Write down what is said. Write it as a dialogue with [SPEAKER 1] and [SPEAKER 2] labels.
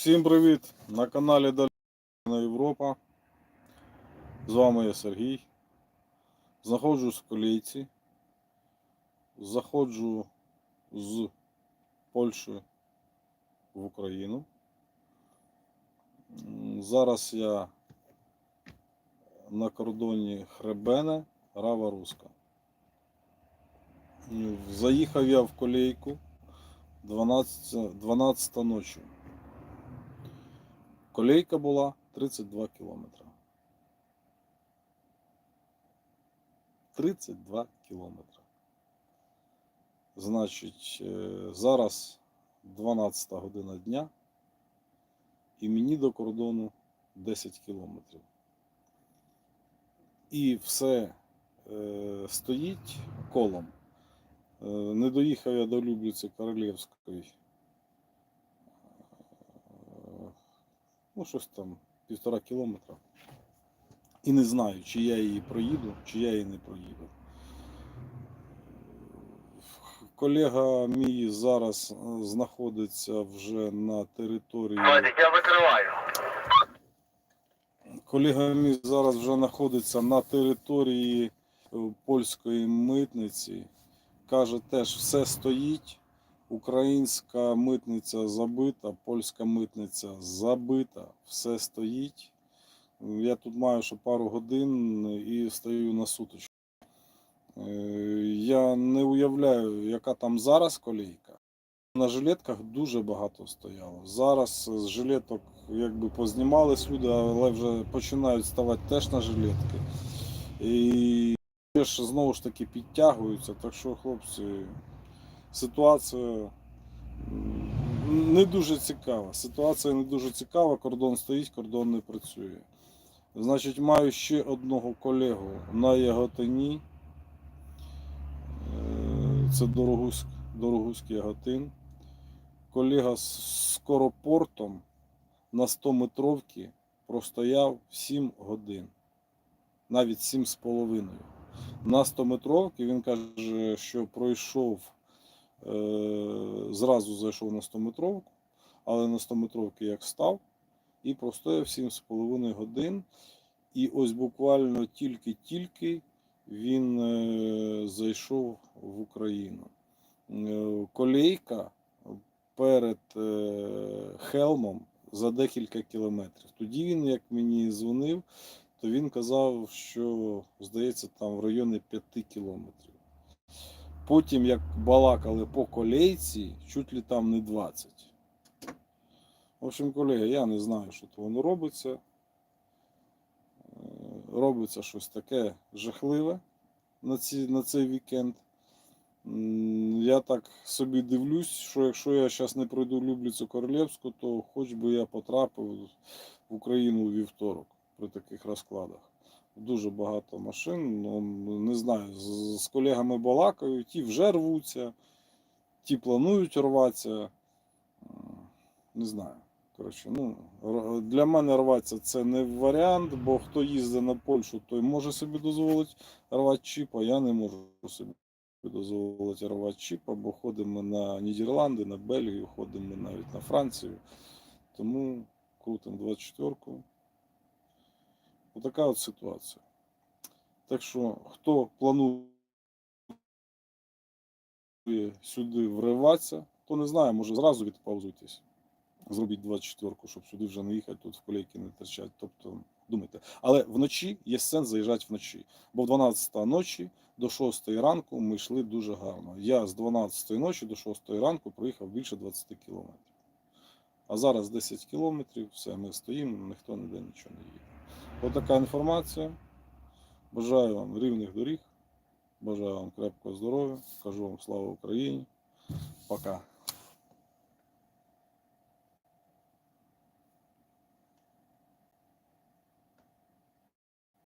[SPEAKER 1] Всім привіт! На каналі Дальна Європа. З вами я Сергій. Знаходжусь в колійці. Заходжу з Польщі в Україну. Зараз я на кордоні Хребене, Рава Руска. Заїхав я в колейку 12, 12 ночі. Колейка була 32 кілометри. 32 кілометри. Значить, е, зараз 12 година дня, і мені до кордону 10 кілометрів. І все е, стоїть колом. Е, не доїхав я до Любліці Королівської. Ну, щось там півтора кілометра. І не знаю, чи я її проїду, чи я її не проїду. Колега мій зараз е, знаходиться вже на території.
[SPEAKER 2] Я викриваю.
[SPEAKER 1] Колега мій зараз вже знаходиться на території е, польської митниці. Каже, теж все стоїть. Українська митниця забита, польська митниця забита, все стоїть. Я тут маю ще пару годин і стою на суточку. Е, Я не уявляю, яка там зараз колійка. На жилетках дуже багато стояло. Зараз з жилеток якби познімались люди, але вже починають ставати теж на жилетки. І ж знову ж таки підтягуються. Так що, хлопці, ситуація не дуже цікава. Ситуація не дуже цікава, кордон стоїть, кордон не працює. Значить, маю ще одного колегу на Яготині. Е, Це Дорогуськ, Дорогуський Яготин. Колега з скоропортом на 100 метровки простояв 7 годин, навіть 7 з половиною. На 100 метровки він каже, що пройшов, зразу зайшов на 100 метровку, але на 100 метровки як став і простояв 7 з половиною годин. І ось буквально тільки-тільки він е, зайшов в Україну. Е, Колейка перед е, Хелмом за декілька кілометрів. Тоді він, як мені дзвонив, то він казав, що здається, там в районі 5 кілометрів. Потім, як балакали по колейці, чуть ли там не 20. В общем, колеги, я не знаю, що то воно робиться. Е, Робиться щось таке жахливе на, ці, на цей вікенд. Я так собі дивлюсь, що якщо я зараз не пройду Любліцю Королевську, то хоч би я потрапив в Україну у вівторок при таких розкладах. Дуже багато машин. Ну, не знаю, з, з колегами балакаю, ті вже рвуться, ті планують рватися. Не знаю. Коротше, ну, для мене рватися це не варіант, бо хто їздить на Польщу, той може собі дозволити рвати чіп, а я не можу собі дозволити рвати чіп, бо ходимо на Нідерланди, на Бельгію, ходимо навіть на Францію. Тому крутимо 24-ку. Отака от ситуація. Так що, хто планує сюди вриватися, то не знаю, може зразу відпаузуйтесь. Зробіть 24-ку, щоб сюди вже не їхати, тут в колейки не терчать. Тобто, думайте. Але вночі є сенс заїжджати вночі. Бо в 12 ночі до 6 ранку ми йшли дуже гарно. Я з 12 ночі до 6 ранку проїхав більше 20 кілометрів. А зараз 10 кілометрів, все, ми стоїмо, ніхто ніде нічого не їде. Отака інформація. Бажаю вам рівних доріг. Бажаю вам крепкого здоров'я. Кажу вам слава Україні. Пока.